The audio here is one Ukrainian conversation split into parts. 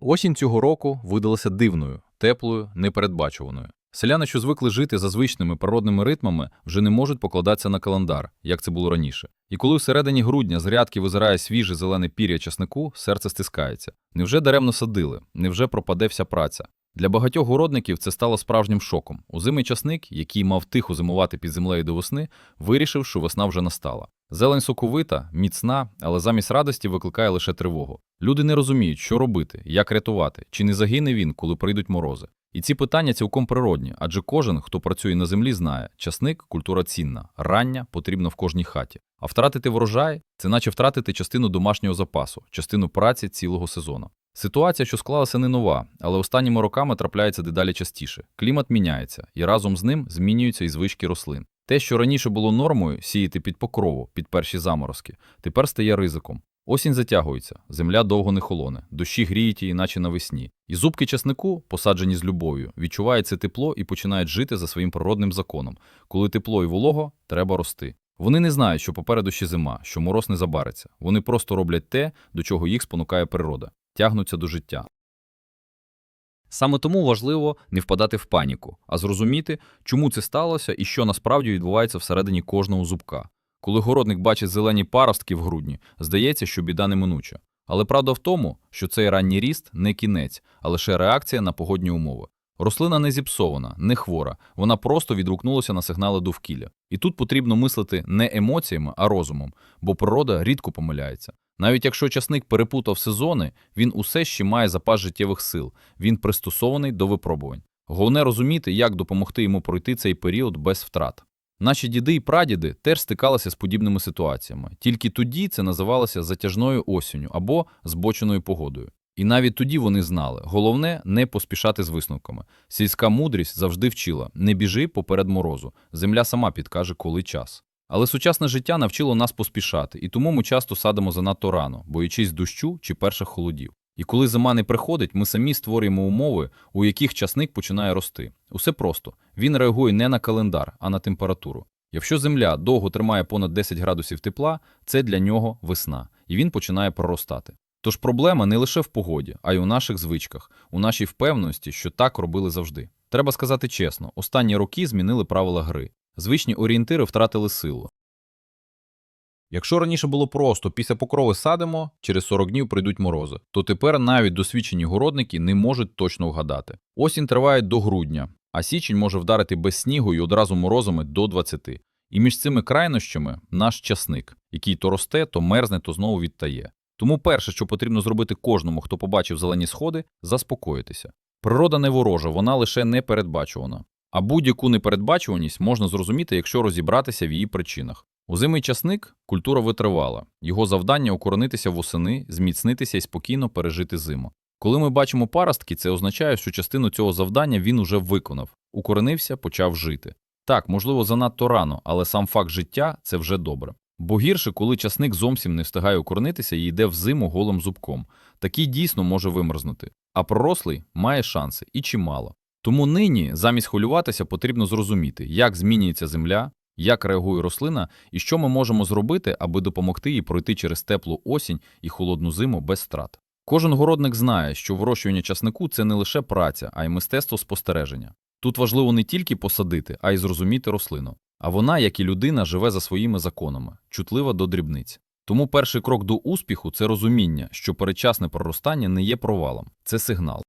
Осінь цього року видалася дивною, теплою, непередбачуваною. Селяни, що звикли жити за звичними природними ритмами, вже не можуть покладатися на календар, як це було раніше. І коли в середині грудня з рядки визирає свіже зелене пір'я часнику, серце стискається. Невже даремно садили? Невже пропаде вся праця? Для багатьох городників це стало справжнім шоком. Озимий часник, який мав тихо зимувати під землею до весни, вирішив, що весна вже настала. Зелень соковита, міцна, але замість радості викликає лише тривогу. Люди не розуміють, що робити, як рятувати, чи не загине він, коли прийдуть морози. І ці питання цілком природні, адже кожен, хто працює на землі, знає, часник культура цінна, рання потрібна в кожній хаті. А втратити врожай це наче втратити частину домашнього запасу, частину праці цілого сезону. Ситуація, що склалася, не нова, але останніми роками трапляється дедалі частіше. Клімат міняється, і разом з ним змінюються і звички рослин. Те, що раніше було нормою сіяти під покрову, під перші заморозки, тепер стає ризиком. Осінь затягується, земля довго не холоне, дощі гріють її, наче навесні. І зубки часнику, посаджені з любов'ю, відчувають це тепло і починають жити за своїм природним законом. Коли тепло і волого, треба рости. Вони не знають, що попереду ще зима, що мороз не забариться. Вони просто роблять те, до чого їх спонукає природа, тягнуться до життя. Саме тому важливо не впадати в паніку, а зрозуміти, чому це сталося і що насправді відбувається всередині кожного зубка. Коли городник бачить зелені паростки в грудні, здається, що біда неминуча. Але правда в тому, що цей ранній ріст не кінець, а лише реакція на погодні умови. Рослина не зіпсована, не хвора, вона просто відгукнулася на сигнали довкілля. І тут потрібно мислити не емоціями, а розумом, бо природа рідко помиляється. Навіть якщо часник перепутав сезони, він усе ще має запас життєвих сил, він пристосований до випробувань. Головне розуміти, як допомогти йому пройти цей період без втрат. Наші діди і прадіди теж стикалися з подібними ситуаціями, тільки тоді це називалося затяжною осінню або збоченою погодою. І навіть тоді вони знали, головне не поспішати з висновками. Сільська мудрість завжди вчила: не біжи поперед морозу, земля сама підкаже, коли час. Але сучасне життя навчило нас поспішати, і тому ми часто садимо занадто рано, боячись дощу чи перших холодів. І коли зима не приходить, ми самі створюємо умови, у яких часник починає рости. Усе просто він реагує не на календар, а на температуру. Якщо земля довго тримає понад 10 градусів тепла, це для нього весна, і він починає проростати. Тож проблема не лише в погоді, а й у наших звичках, у нашій впевненості, що так робили завжди. Треба сказати чесно, останні роки змінили правила гри. Звичні орієнтири втратили силу. Якщо раніше було просто після покрови садимо, через 40 днів прийдуть морози, то тепер навіть досвідчені городники не можуть точно вгадати. Осінь триває до грудня, а січень може вдарити без снігу і одразу морозами до 20. І між цими крайнощами наш часник, який то росте, то мерзне, то знову відтає. Тому перше, що потрібно зробити кожному, хто побачив зелені сходи, заспокоїтися. Природа не ворожа, вона лише непередбачувана. А будь-яку непередбачуваність можна зрозуміти, якщо розібратися в її причинах. Озимий часник культура витривала. Його завдання укоронитися восени, зміцнитися і спокійно пережити зиму. Коли ми бачимо паростки, це означає, що частину цього завдання він уже виконав, укоренився, почав жити. Так, можливо, занадто рано, але сам факт життя це вже добре. Бо гірше, коли часник зовсім не встигає укоренитися і йде в зиму голим зубком. Такий дійсно може вимерзнути. А пророслий має шанси і чимало. Тому нині, замість хвилюватися, потрібно зрозуміти, як змінюється земля, як реагує рослина і що ми можемо зробити, аби допомогти їй пройти через теплу осінь і холодну зиму без страт. Кожен городник знає, що вирощування часнику це не лише праця, а й мистецтво спостереження. Тут важливо не тільки посадити, а й зрозуміти рослину. А вона, як і людина, живе за своїми законами, чутлива до дрібниць. Тому перший крок до успіху це розуміння, що передчасне проростання не є провалом, це сигнал.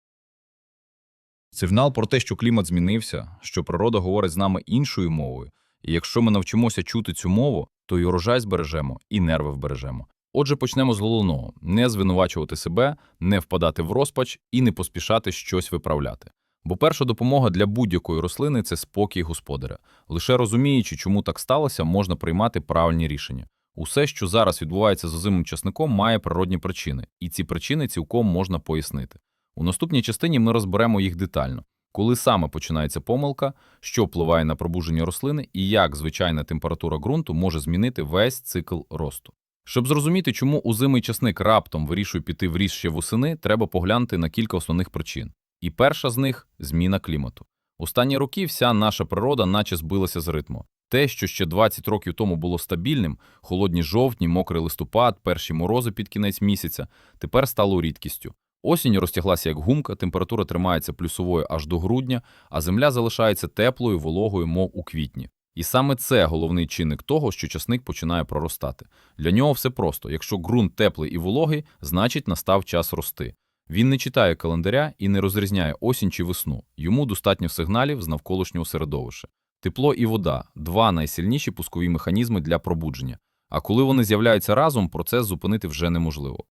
Сигнал про те, що клімат змінився, що природа говорить з нами іншою мовою, і якщо ми навчимося чути цю мову, то і урожай збережемо, і нерви вбережемо. Отже, почнемо з головного: не звинувачувати себе, не впадати в розпач і не поспішати щось виправляти. Бо перша допомога для будь-якої рослини це спокій господаря. Лише розуміючи, чому так сталося, можна приймати правильні рішення. Усе, що зараз відбувається з озимим часником, має природні причини, і ці причини цілком можна пояснити. У наступній частині ми розберемо їх детально. Коли саме починається помилка, що впливає на пробудження рослини і як звичайна температура ґрунту може змінити весь цикл росту. Щоб зрозуміти, чому узимий часник раптом вирішує піти в ріст ще восени, треба поглянути на кілька основних причин. І перша з них зміна клімату. Останні роки вся наша природа наче збилася з ритму. Те, що ще 20 років тому було стабільним, холодні жовтні, мокрий листопад, перші морози під кінець місяця, тепер стало рідкістю. Осінь розтяглася як гумка, температура тримається плюсовою аж до грудня, а земля залишається теплою, вологою, мов у квітні. І саме це головний чинник того, що часник починає проростати. Для нього все просто. Якщо ґрунт теплий і вологий, значить настав час рости. Він не читає календаря і не розрізняє осінь чи весну. Йому достатньо сигналів з навколишнього середовища. Тепло і вода два найсильніші пускові механізми для пробудження. А коли вони з'являються разом, процес зупинити вже неможливо.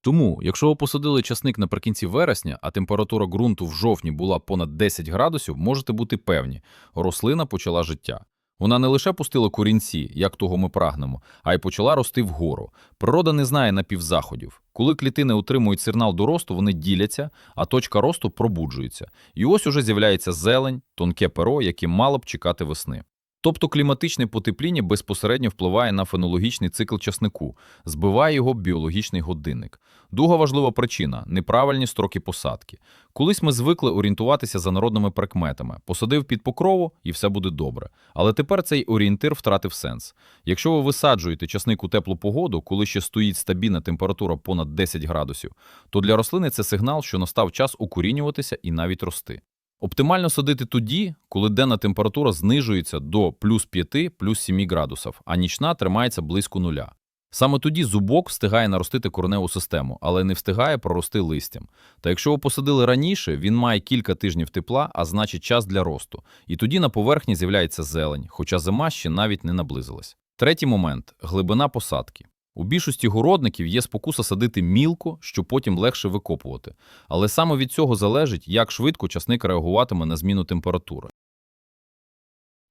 Тому, якщо ви посадили часник наприкінці вересня, а температура ґрунту в жовтні була понад 10 градусів, можете бути певні, рослина почала життя. Вона не лише пустила корінці, як того ми прагнемо, а й почала рости вгору. Природа не знає напівзаходів. Коли клітини отримують сигнал до росту, вони діляться, а точка росту пробуджується. І ось уже з'являється зелень, тонке перо, яке мало б чекати весни. Тобто кліматичне потепління безпосередньо впливає на фенологічний цикл часнику, збиває його біологічний годинник. Друга важлива причина – неправильні строки посадки. Колись ми звикли орієнтуватися за народними прикметами. Посадив під покрову і все буде добре. Але тепер цей орієнтир втратив сенс. Якщо ви висаджуєте часник у теплу погоду, коли ще стоїть стабільна температура понад 10 градусів, то для рослини це сигнал, що настав час укорінюватися і навіть рости. Оптимально садити тоді, коли денна температура знижується до плюс 5, плюс 7 градусів, а нічна тримається близько нуля. Саме тоді зубок встигає наростити кореневу систему, але не встигає прорости листям. Та якщо ви посадили раніше, він має кілька тижнів тепла, а значить час для росту. І тоді на поверхні з'являється зелень, хоча зима ще навіть не наблизилась. Третій момент глибина посадки. У більшості городників є спокуса садити мілко, що потім легше викопувати. Але саме від цього залежить, як швидко часник реагуватиме на зміну температури.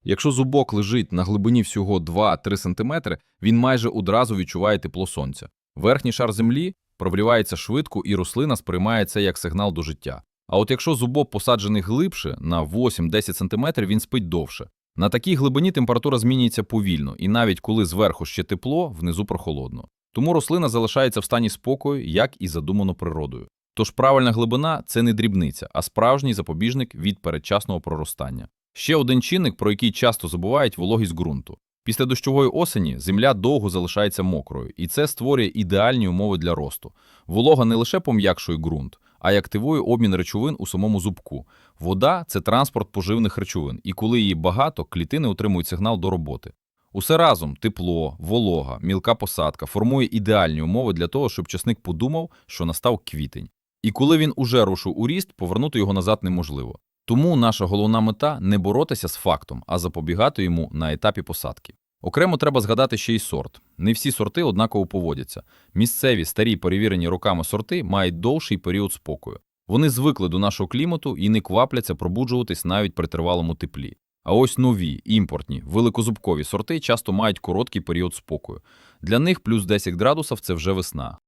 Якщо зубок лежить на глибині всього 2-3 см, він майже одразу відчуває тепло сонця. Верхній шар землі провлівається швидко і рослина сприймає це як сигнал до життя. А от якщо зубок посаджений глибше, на 8-10 см, він спить довше. На такій глибині температура змінюється повільно, і навіть коли зверху ще тепло, внизу прохолодно. Тому рослина залишається в стані спокою, як і задумано природою. Тож правильна глибина це не дрібниця, а справжній запобіжник від передчасного проростання. Ще один чинник, про який часто забувають вологість ґрунту. Після дощової осені земля довго залишається мокрою, і це створює ідеальні умови для росту. Волога не лише пом'якшує ґрунт, а й активує обмін речовин у самому зубку. Вода це транспорт поживних речовин, і коли її багато, клітини отримують сигнал до роботи. Усе разом тепло, волога, мілка посадка формує ідеальні умови для того, щоб часник подумав, що настав квітень. І коли він уже рушив у ріст, повернути його назад неможливо. Тому наша головна мета не боротися з фактом, а запобігати йому на етапі посадки. Окремо треба згадати ще й сорт. Не всі сорти однаково поводяться. Місцеві старі перевірені роками сорти мають довший період спокою. Вони звикли до нашого клімату і не квапляться пробуджуватись навіть при тривалому теплі. А ось нові, імпортні, великозубкові сорти часто мають короткий період спокою. Для них плюс 10 градусів – це вже весна.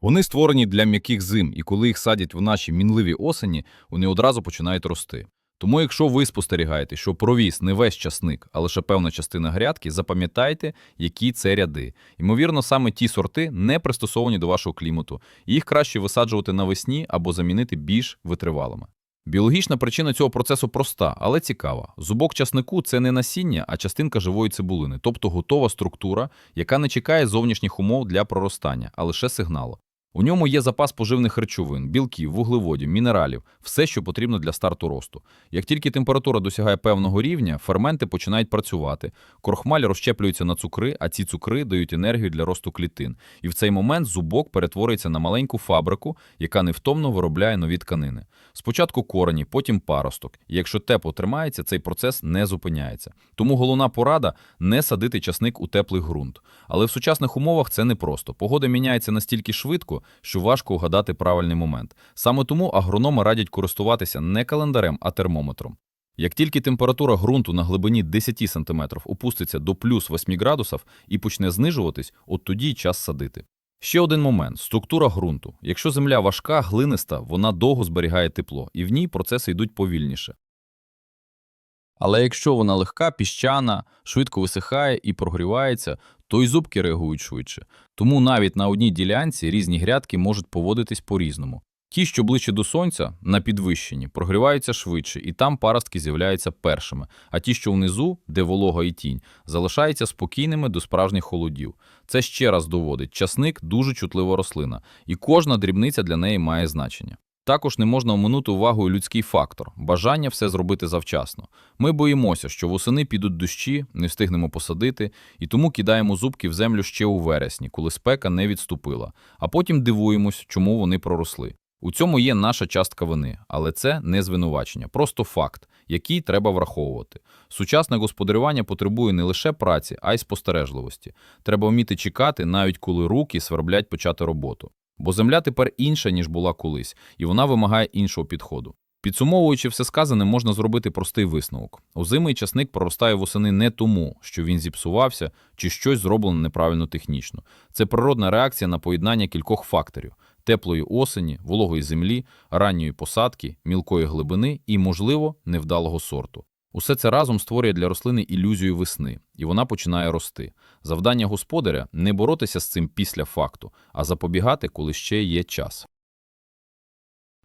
Вони створені для м'яких зим, і коли їх садять в наші мінливі осені, вони одразу починають рости. Тому, якщо ви спостерігаєте, що провіс не весь часник, а лише певна частина грядки, запам'ятайте, які це ряди. Ймовірно, саме ті сорти не пристосовані до вашого клімату, їх краще висаджувати навесні або замінити більш витривалими. Біологічна причина цього процесу проста, але цікава. Зубок часнику це не насіння, а частинка живої цибулини, тобто готова структура, яка не чекає зовнішніх умов для проростання, а лише сигналу. У ньому є запас поживних речовин, білків, вуглеводів, мінералів, все, що потрібно для старту росту. Як тільки температура досягає певного рівня, ферменти починають працювати, крохмаль розщеплюється на цукри, а ці цукри дають енергію для росту клітин. І в цей момент зубок перетворюється на маленьку фабрику, яка невтомно виробляє нові тканини. Спочатку корені, потім паросток. І якщо тепло тримається, цей процес не зупиняється. Тому головна порада не садити часник у теплий ґрунт. Але в сучасних умовах це непросто. Погода міняється настільки швидко, що важко угадати правильний момент. Саме тому агрономи радять користуватися не календарем, а термометром. Як тільки температура ґрунту на глибині 10 см опуститься до плюс 8 градусів і почне знижуватись, от тоді й час садити. Ще один момент структура ґрунту. Якщо земля важка, глиниста, вона довго зберігає тепло, і в ній процеси йдуть повільніше. Але якщо вона легка, піщана, швидко висихає і прогрівається, то й зубки реагують швидше. Тому навіть на одній ділянці різні грядки можуть поводитись по-різному. Ті, що ближче до сонця, на підвищенні, прогріваються швидше, і там паростки з'являються першими, а ті, що внизу, де волога і тінь, залишаються спокійними до справжніх холодів. Це ще раз доводить, часник дуже чутлива рослина, і кожна дрібниця для неї має значення. Також не можна оминути увагою людський фактор бажання все зробити завчасно. Ми боїмося, що восени підуть дощі, не встигнемо посадити, і тому кидаємо зубки в землю ще у вересні, коли спека не відступила, а потім дивуємось, чому вони проросли. У цьому є наша частка вини, але це не звинувачення, просто факт, який треба враховувати. Сучасне господарювання потребує не лише праці, а й спостережливості. Треба вміти чекати, навіть коли руки сверблять почати роботу. Бо земля тепер інша, ніж була колись, і вона вимагає іншого підходу. Підсумовуючи все сказане, можна зробити простий висновок. Озимий часник проростає восени не тому, що він зіпсувався чи щось зроблено неправильно технічно. Це природна реакція на поєднання кількох факторів: теплої осені, вологої землі, ранньої посадки, мілкої глибини і, можливо, невдалого сорту. Усе це разом створює для рослини ілюзію весни, і вона починає рости. Завдання господаря не боротися з цим після факту, а запобігати, коли ще є час.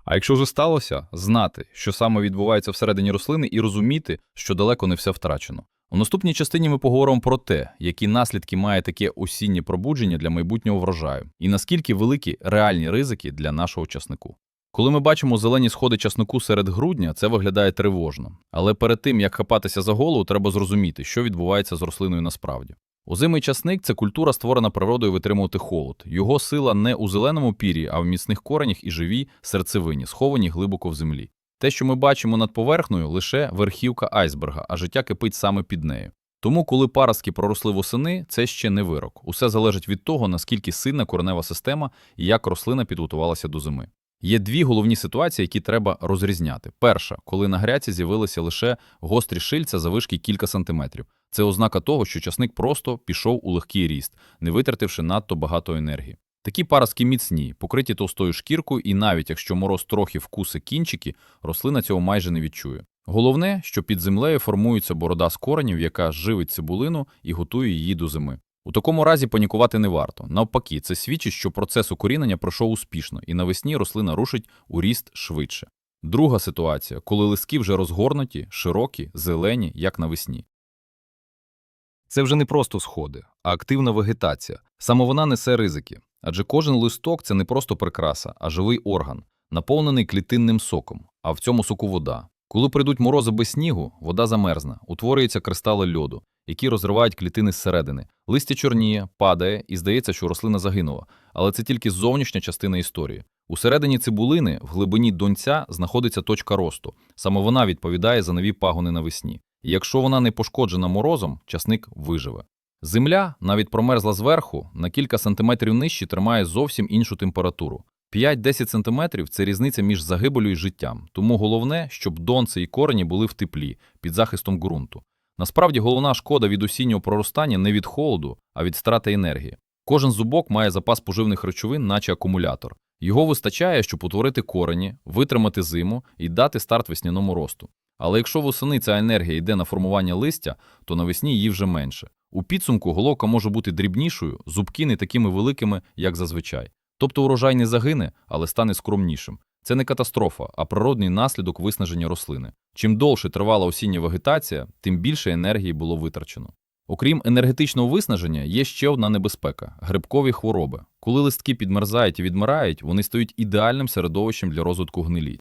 А якщо вже сталося, знати, що саме відбувається всередині рослини, і розуміти, що далеко не все втрачено. У наступній частині ми поговоримо про те, які наслідки має таке осіннє пробудження для майбутнього врожаю, і наскільки великі реальні ризики для нашого часнику. Коли ми бачимо зелені сходи часнику серед грудня, це виглядає тривожно. Але перед тим, як хапатися за голову, треба зрозуміти, що відбувається з рослиною насправді. Озимий часник це культура, створена природою витримувати холод. Його сила не у зеленому пір'ї, а в міцних коренях і живій серцевині, сховані глибоко в землі. Те, що ми бачимо над поверхнею, лише верхівка айсберга, а життя кипить саме під нею. Тому, коли паростки проросли восени, це ще не вирок. Усе залежить від того, наскільки сильна коренева система і як рослина підготувалася до зими. Є дві головні ситуації, які треба розрізняти. Перша, коли на гряці з'явилися лише гострі шильця завишки кілька сантиметрів. Це ознака того, що часник просто пішов у легкий ріст, не витративши надто багато енергії. Такі паростки міцні, покриті товстою шкіркою, і навіть якщо мороз трохи вкуси кінчики, рослина цього майже не відчує. Головне, що під землею формується борода з коренів, яка живить цибулину і готує її до зими. У такому разі панікувати не варто. Навпаки, це свідчить, що процес укорінення пройшов успішно, і навесні рослина рушить у ріст швидше. Друга ситуація, коли листки вже розгорнуті, широкі, зелені, як навесні. Це вже не просто сходи, а активна вегетація. Саме вона несе ризики. Адже кожен листок це не просто прикраса, а живий орган, наповнений клітинним соком, а в цьому соку вода. Коли прийдуть морози без снігу, вода замерзне, утворюються кристали льоду, які розривають клітини зсередини. Листя чорніє, падає, і здається, що рослина загинула. Але це тільки зовнішня частина історії. Усередині цибулини, в глибині донця, знаходиться точка росту. Саме вона відповідає за нові пагони навесні. І якщо вона не пошкоджена морозом, часник виживе. Земля, навіть промерзла зверху, на кілька сантиметрів нижче тримає зовсім іншу температуру. 5-10 сантиметрів – це різниця між загибелю і життям. Тому головне, щоб донце і корені були в теплі, під захистом ґрунту. Насправді головна шкода від осіннього проростання не від холоду, а від страти енергії. Кожен зубок має запас поживних речовин, наче акумулятор. Його вистачає, щоб утворити корені, витримати зиму і дати старт весняному росту. Але якщо восени ця енергія йде на формування листя, то навесні її вже менше. У підсумку головка може бути дрібнішою, зубки не такими великими, як зазвичай. Тобто урожай не загине, але стане скромнішим. Це не катастрофа, а природний наслідок виснаження рослини. Чим довше тривала осіння вегетація, тим більше енергії було витрачено. Окрім енергетичного виснаження, є ще одна небезпека грибкові хвороби. Коли листки підмерзають і відмирають, вони стають ідеальним середовищем для розвитку гнилі.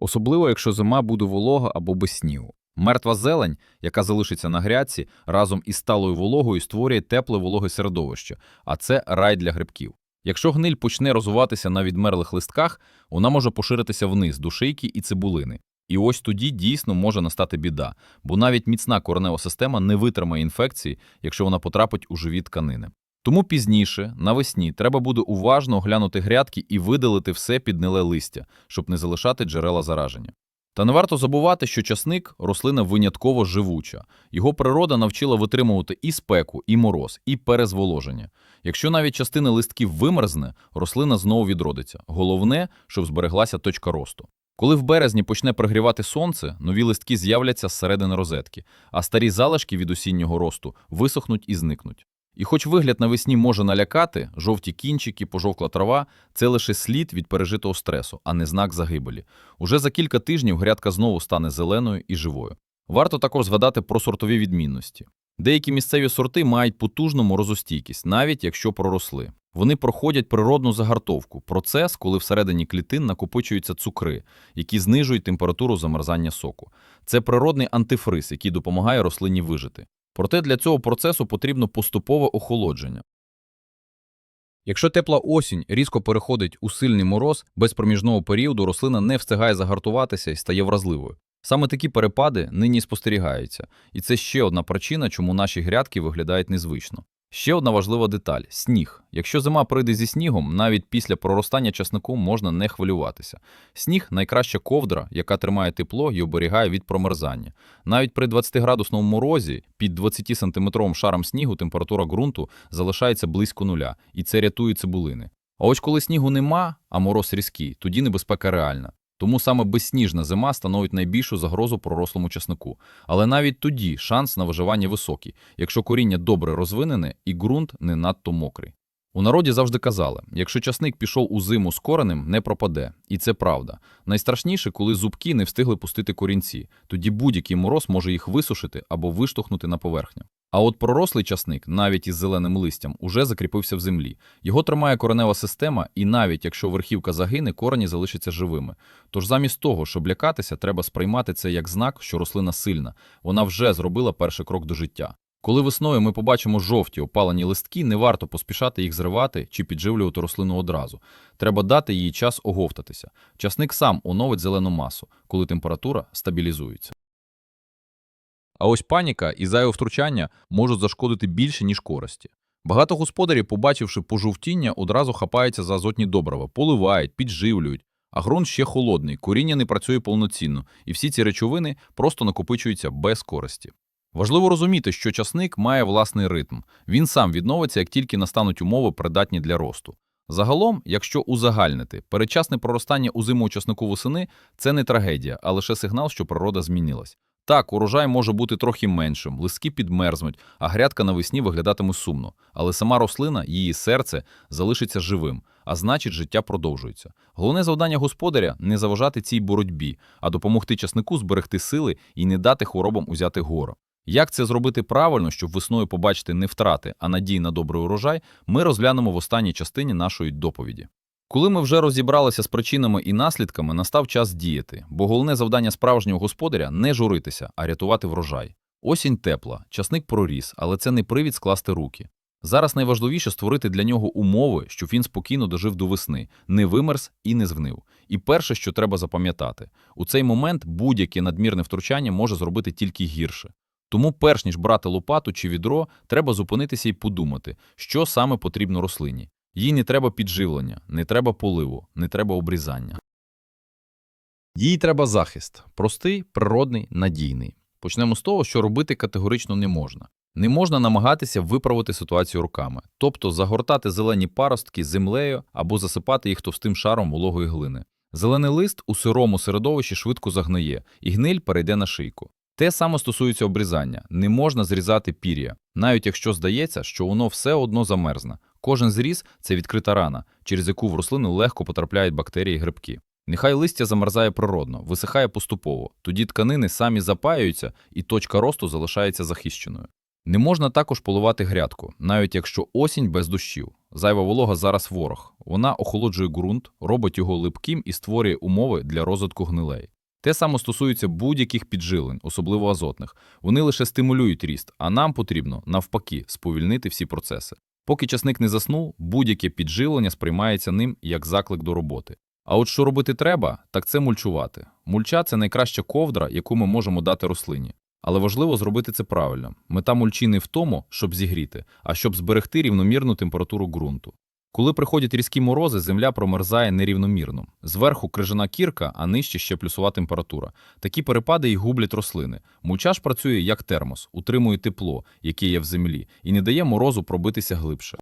Особливо, якщо зима буде волога або без снігу. Мертва зелень, яка залишиться на грядці, разом із сталою вологою створює тепле вологе середовище, а це рай для грибків. Якщо гниль почне розвиватися на відмерлих листках, вона може поширитися вниз до шийки і цибулини. І ось тоді дійсно може настати біда, бо навіть міцна коренева система не витримає інфекції, якщо вона потрапить у живі тканини. Тому пізніше, навесні, треба буде уважно оглянути грядки і видалити все підниле листя, щоб не залишати джерела зараження. Та не варто забувати, що часник рослина винятково живуча. Його природа навчила витримувати і спеку, і мороз, і перезволоження. Якщо навіть частина листків вимерзне, рослина знову відродиться. Головне, щоб збереглася точка росту. Коли в березні почне прогрівати сонце, нові листки з'являться з середини розетки, а старі залишки від осіннього росту висохнуть і зникнуть. І хоч вигляд навесні може налякати, жовті кінчики, пожовкла трава це лише слід від пережитого стресу, а не знак загибелі. Уже за кілька тижнів грядка знову стане зеленою і живою. Варто також згадати про сортові відмінності. Деякі місцеві сорти мають потужну морозостійкість, навіть якщо проросли. Вони проходять природну загартовку, процес, коли всередині клітин накопичуються цукри, які знижують температуру замерзання соку. Це природний антифриз, який допомагає рослині вижити. Проте для цього процесу потрібно поступове охолодження. Якщо тепла осінь різко переходить у сильний мороз, без проміжного періоду рослина не встигає загартуватися і стає вразливою. Саме такі перепади нині спостерігаються, і це ще одна причина, чому наші грядки виглядають незвично. Ще одна важлива деталь сніг. Якщо зима прийде зі снігом, навіть після проростання часнику можна не хвилюватися. Сніг найкраща ковдра, яка тримає тепло і оберігає від промерзання. Навіть при 20-градусному морозі під 20-сантиметровим шаром снігу температура ґрунту залишається близько нуля, і це рятує цибулини. А ось коли снігу нема, а мороз різкий, тоді небезпека реальна. Тому саме безсніжна зима становить найбільшу загрозу пророслому часнику. Але навіть тоді шанс на виживання високий, якщо коріння добре розвинене і ґрунт не надто мокрий. У народі завжди казали, якщо часник пішов у зиму з коренем, не пропаде. І це правда. Найстрашніше, коли зубки не встигли пустити корінці, тоді будь-який мороз може їх висушити або виштовхнути на поверхню. А от пророслий часник, навіть із зеленим листям, уже закріпився в землі. Його тримає коренева система, і навіть якщо верхівка загине, корені залишаться живими. Тож замість того, щоб лякатися, треба сприймати це як знак, що рослина сильна. Вона вже зробила перший крок до життя. Коли весною ми побачимо жовті опалені листки, не варто поспішати їх зривати чи підживлювати рослину одразу. Треба дати їй час оговтатися. Часник сам оновить зелену масу, коли температура стабілізується. А ось паніка і зайве втручання можуть зашкодити більше, ніж користі. Багато господарів, побачивши пожовтіння, одразу хапаються за азотні добрива, поливають, підживлюють, а ґрунт ще холодний, коріння не працює повноцінно, і всі ці речовини просто накопичуються без користі. Важливо розуміти, що часник має власний ритм. Він сам відновиться, як тільки настануть умови, придатні для росту. Загалом, якщо узагальнити, передчасне проростання у зиму часнику восени – це не трагедія, а лише сигнал, що природа змінилась. Так, урожай може бути трохи меншим, листки підмерзнуть, а грядка навесні виглядатиме сумно. Але сама рослина, її серце, залишиться живим, а значить, життя продовжується. Головне завдання господаря – не заважати цій боротьбі, а допомогти часнику зберегти сили і не дати хворобам узяти гору. Як це зробити правильно, щоб весною побачити не втрати, а надії на добрий урожай, ми розглянемо в останній частині нашої доповіді. Коли ми вже розібралися з причинами і наслідками, настав час діяти, бо головне завдання справжнього господаря не журитися, а рятувати врожай. Осінь тепла, часник проріс, але це не привід скласти руки. Зараз найважливіше створити для нього умови, щоб він спокійно дожив до весни, не вимерз і не звнив. І перше, що треба запам'ятати, у цей момент будь-яке надмірне втручання може зробити тільки гірше. Тому, перш ніж брати лопату чи відро, треба зупинитися і подумати, що саме потрібно рослині. Їй не треба підживлення, не треба поливу, не треба обрізання. Їй треба захист простий, природний, надійний. Почнемо з того, що робити категорично не можна. Не можна намагатися виправити ситуацію руками, тобто загортати зелені паростки землею або засипати їх товстим шаром вологої глини. Зелений лист у сирому середовищі швидко загниє, і гниль перейде на шийку. Те саме стосується обрізання. Не можна зрізати пір'я, навіть якщо здається, що воно все одно замерзне. Кожен зріз це відкрита рана, через яку в рослину легко потрапляють бактерії і грибки. Нехай листя замерзає природно, висихає поступово, тоді тканини самі запаюються і точка росту залишається захищеною. Не можна також поливати грядку, навіть якщо осінь без дощів. Зайва волога зараз ворог. Вона охолоджує ґрунт, робить його липким і створює умови для розвитку гнилей. Те саме стосується будь-яких піджилень, особливо азотних. Вони лише стимулюють ріст, а нам потрібно, навпаки, сповільнити всі процеси. Поки часник не заснув, будь-яке підживлення сприймається ним як заклик до роботи. А от що робити треба, так це мульчувати. Мульча це найкраща ковдра, яку ми можемо дати рослині. Але важливо зробити це правильно. Мета мульчі не в тому, щоб зігріти, а щоб зберегти рівномірну температуру ґрунту. Коли приходять різкі морози, земля промерзає нерівномірно. Зверху крижана кірка, а нижче ще плюсова температура. Такі перепади й гублять рослини. Мульча працює як термос, утримує тепло, яке є в землі, і не дає морозу пробитися глибше.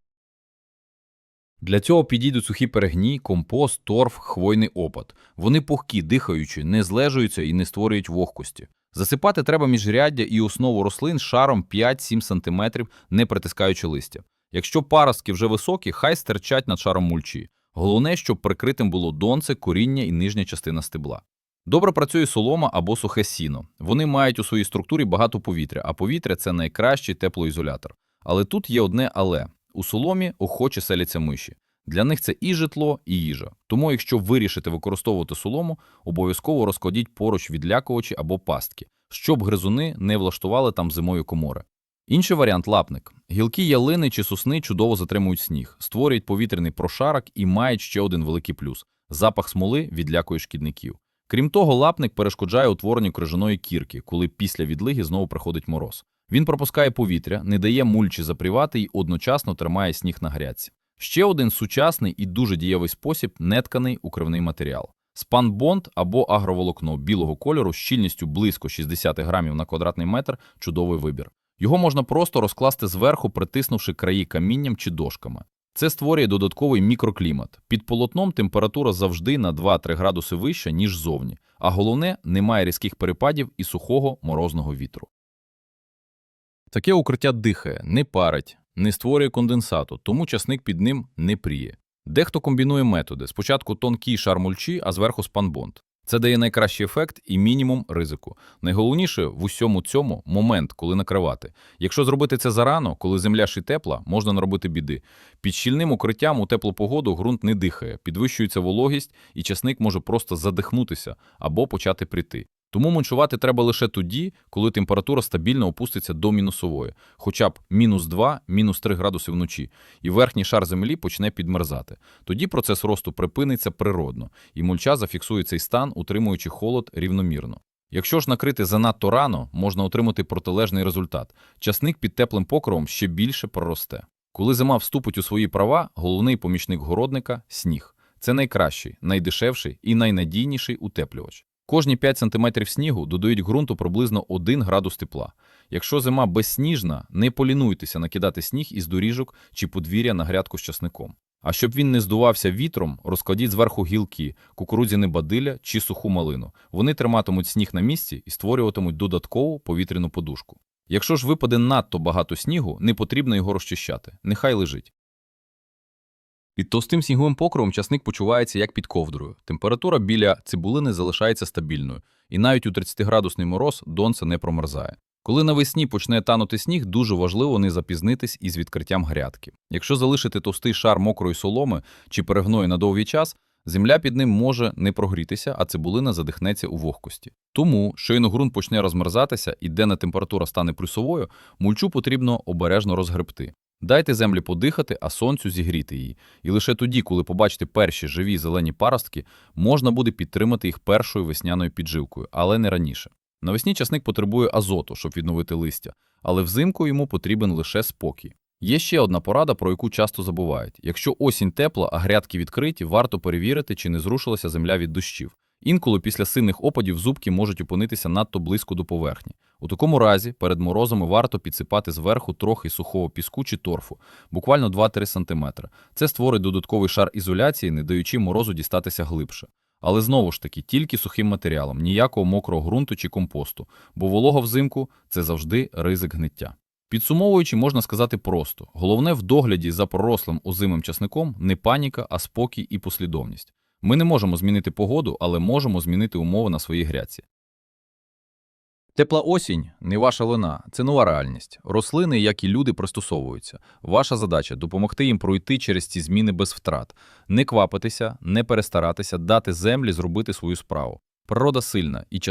Для цього підійдуть сухі перегній, компост, торф, хвойний опад. Вони пухкі, дихаючі, не злежуються і не створюють вогкості. Засипати треба міжряддя і основу рослин шаром 5-7 см, не притискаючи листя. Якщо паростки вже високі, хай стирчать над шаром мульчі. Головне, щоб прикритим було донце, коріння і нижня частина стебла. Добре працює солома або сухе сіно. Вони мають у своїй структурі багато повітря, а повітря це найкращий теплоізолятор. Але тут є одне але. У соломі охоче селяться миші. Для них це і житло, і їжа. Тому, якщо вирішите використовувати солому, обов'язково розкладіть поруч відлякувачі або пастки, щоб гризуни не влаштували там зимою комори. Інший варіант лапник. Гілки ялини чи сосни чудово затримують сніг, створюють повітряний прошарок і мають ще один великий плюс – запах смоли відлякує шкідників. Крім того, лапник перешкоджає утворенню крижаної кірки, коли після відлиги знову приходить мороз. Він пропускає повітря, не дає мульчі запрівати і одночасно тримає сніг на грядці. Ще один сучасний і дуже дієвий спосіб – нетканий укривний матеріал. Спанбонд або агроволокно білого кольору з щільністю близько 60 грамів на квадратний метр – чудовий вибір. Його можна просто розкласти зверху, притиснувши краї камінням чи дошками. Це створює додатковий мікроклімат. Під полотном температура завжди на 2-3 градуси вища, ніж зовні, а головне – немає різких перепадів і сухого морозного вітру. Таке укриття дихає, не парить, не створює конденсату, тому часник під ним не пріє. Дехто комбінує методи. Спочатку тонкий шар мульчі, а зверху спанбонд. Це дає найкращий ефект і мінімум ризику. Найголовніше в усьому цьому момент, коли накривати. Якщо зробити це зарано, коли земля ще тепла, можна наробити біди. Під щільним укриттям у теплу погоду ґрунт не дихає, підвищується вологість, і часник може просто задихнутися або почати пріти. Тому мульчувати треба лише тоді, коли температура стабільно опуститься до мінусової, хоча б мінус 2, мінус 3 градуси вночі, і верхній шар землі почне підмерзати. Тоді процес росту припиниться природно, і мульча зафіксує цей стан, утримуючи холод рівномірно. Якщо ж накрити занадто рано, можна отримати протилежний результат. Часник під теплим покровом ще більше проросте. Коли зима вступить у свої права, головний помічник городника – сніг. Це найкращий, найдешевший і найнадійніший утеплювач. Кожні 5 см снігу додають ґрунту приблизно 1 градус тепла. Якщо зима безсніжна, не полінуйтеся накидати сніг із доріжок чи подвір'я на грядку з часником. А щоб він не здувався вітром, розкладіть зверху гілки, кукурудзяне бадилля чи суху малину. Вони триматимуть сніг на місці і створюватимуть додаткову повітряну подушку. Якщо ж випаде надто багато снігу, не потрібно його розчищати. Нехай лежить. Під товстим сніговим покровом часник почувається як під ковдрою. Температура біля цибулини залишається стабільною, і навіть у 30-градусний мороз донце не промерзає. Коли навесні почне танути сніг, дуже важливо не запізнитись із відкриттям грядки. Якщо залишити товстий шар мокрої соломи чи перегною на довгий час, земля під ним може не прогрітися, а цибулина задихнеться у вогкості. Тому, щойно ґрунт почне розмерзатися і денна температура стане плюсовою, мульчу потрібно обережно розгребти. Дайте землі подихати, а сонцю зігріти її. І лише тоді, коли побачите перші живі зелені паростки, можна буде підтримати їх першою весняною підживкою, але не раніше. Навесні часник потребує азоту, щоб відновити листя, але взимку йому потрібен лише спокій. Є ще одна порада, про яку часто забувають. Якщо осінь тепла, а грядки відкриті, варто перевірити, чи не зрушилася земля від дощів. Інколи після сильних опадів зубки можуть опинитися надто близько до поверхні. У такому разі перед морозами варто підсипати зверху трохи сухого піску чи торфу, буквально 2-3 см. Це створить додатковий шар ізоляції, не даючи морозу дістатися глибше. Але знову ж таки, тільки сухим матеріалом, ніякого мокрого ґрунту чи компосту, бо волога взимку це завжди ризик гниття. Підсумовуючи, можна сказати просто: головне в догляді за пророслим озимим часником не паніка, а спокій і послідовність. Ми не можемо змінити погоду, але можемо змінити умови на своїй грядці. Тепла осінь не ваша лина, це нова реальність. Рослини, як і люди, пристосовуються. Ваша задача допомогти їм пройти через ці зміни без втрат, не квапитися, не перестаратися, дати землі зробити свою справу. Природа сильна і час.